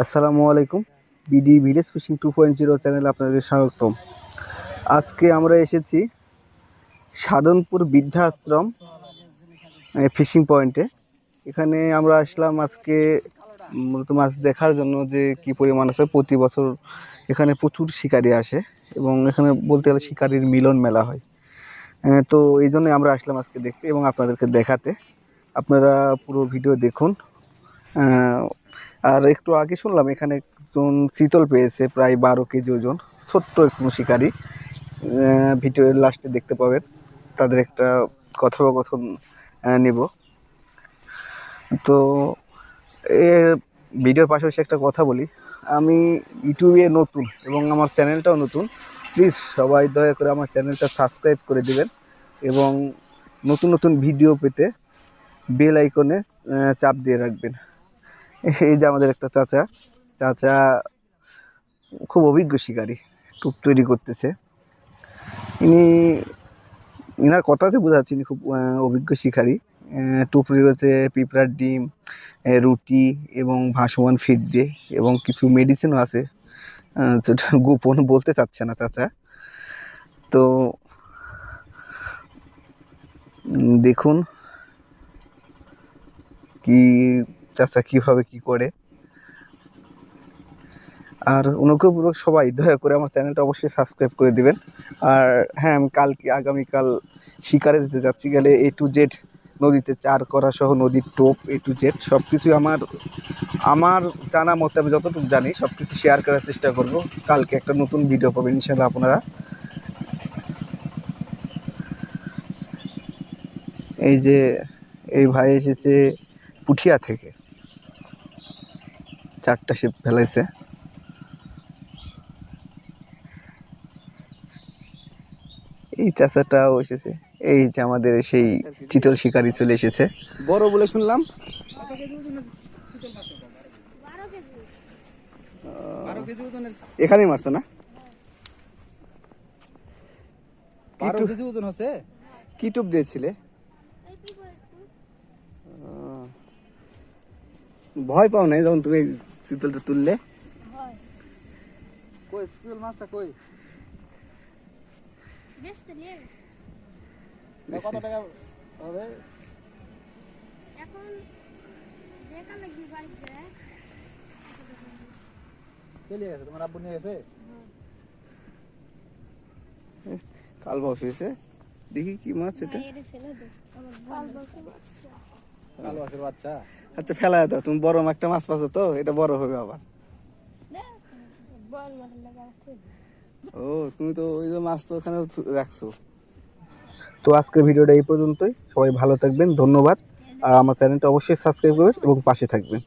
আসসালামু আলাইকুম। BD village fishing two point zero চ্যানেলে আপনাদের স্বাগতম। আজকে আমরা এসেছি সাধনপুর বৃদ্ধাশ্রম ফিশিং পয়েন্টে এখানে আমরা আসলাম আজকে মূলত মাছ দেখার জন্য যে কি পরিমাণ আছে। প্রতি বছর এখানে প্রচুর শিকারি আসে এবং এখানে বলতে গেলে শিকারির মিলন মেলা হয়। তো এই জন্যই আমরা আসলাম আজকে দেখতে এবং আপনাদেরকে দেখাতে। আপনারা পুরো ভিডিও দেখুন। আর একটু আগে শুনলাম এখানে একজন চিতল পেয়েছে, প্রায় বারো কেজি ওজন, ছোট্ট একটু শিকারি। ভিডিওর লাস্টে দেখতে পাবেন, তাদের একটা কথোপকথন নেব। তো, এ ভিডিওর পাশাপাশি একটা কথা বলি। আমি ইউটিউবে নতুন এবং আমার চ্যানেলটাও নতুন। প্লিজ সবাই দয়া করে আমার চ্যানেলটা সাবস্ক্রাইব করে দিবেন এবং নতুন নতুন ভিডিও পেতে বেল আইকনে চাপ দিয়ে রাখবেন। এই যে আমাদের একটা চাচা চাচা খুব অভিজ্ঞ শিকারী টুপ তৈরি করতেছে। ইনি ইনার কথাতে বোঝাচ্ছি খুব অভিজ্ঞ শিকারী। আহ, টুপ রয়েছে পিঁপড়ার ডিম রুটি এবং ভাসমান ফিড দিয়ে এবং কিছু মেডিসিনও আছে। গোপন বলতে চাচ্ছে না চাচা। তো দেখুন কি চাচা কীভাবে কি করে। আর অনুগ্রহপূর্বক সবাই দয়া করে আমার চ্যানেলটা অবশ্যই সাবস্ক্রাইব করে দিবেন। আর হ্যাঁ আমি কালকে, আগামীকাল শিকারে যেতে যাচ্ছি, গেলে এ টু জেড নদীতে চার করা সহ নদীর টোপ এ টু জেড সব কিছুই আমার আমার জানা মতে আমি যতটুকু জানি সব কিছু শেয়ার করার চেষ্টা করব। কালকে একটা নতুন ভিডিও পাবেন ইনশাল্লাহ আপনারা। এই যে, এই ভাই এসেছে পুঠিয়া থেকে। চারটা শিপ ফেলাইছে। এই চাচাটাও এসেছে এই যে আমাদের সেই চিতল শিকারি চলে এসেছে। বড় বলে শুনলাম। এখানেই মারছো না? কি টুপ দিয়েছিলে? ভয় পাও নাই যখন তুমি চিতলটা তুললে কই স্কুল মাছটা কই বেচতে নিয়ে গেছে তা কত টাকা হবে এখন দেখা লাগবে বাড়িতে চলে গেছে তোমার আব্বু নিয়ে গেছে কাল বাস হয়েছে দেখি কি মাছ এটা এটা ফেলে দে আমার কাল বলতে কালো মাছের বাচ্চা আচ্ছা ফেলায় দাও, তুমি বড় একটা মাছ পাচ্ছ তো, এটা বড় হবে আবার। ও, তুমি তো ওই যে মাছ তো ওখানে রাখছো। তো আজকের ভিডিওটা এই পর্যন্তই, সবাই ভালো থাকবেন, ধন্যবাদ। আর আমার চ্যানেলটা অবশ্যই সাবস্ক্রাইব করবেন এবং পাশে থাকবেন।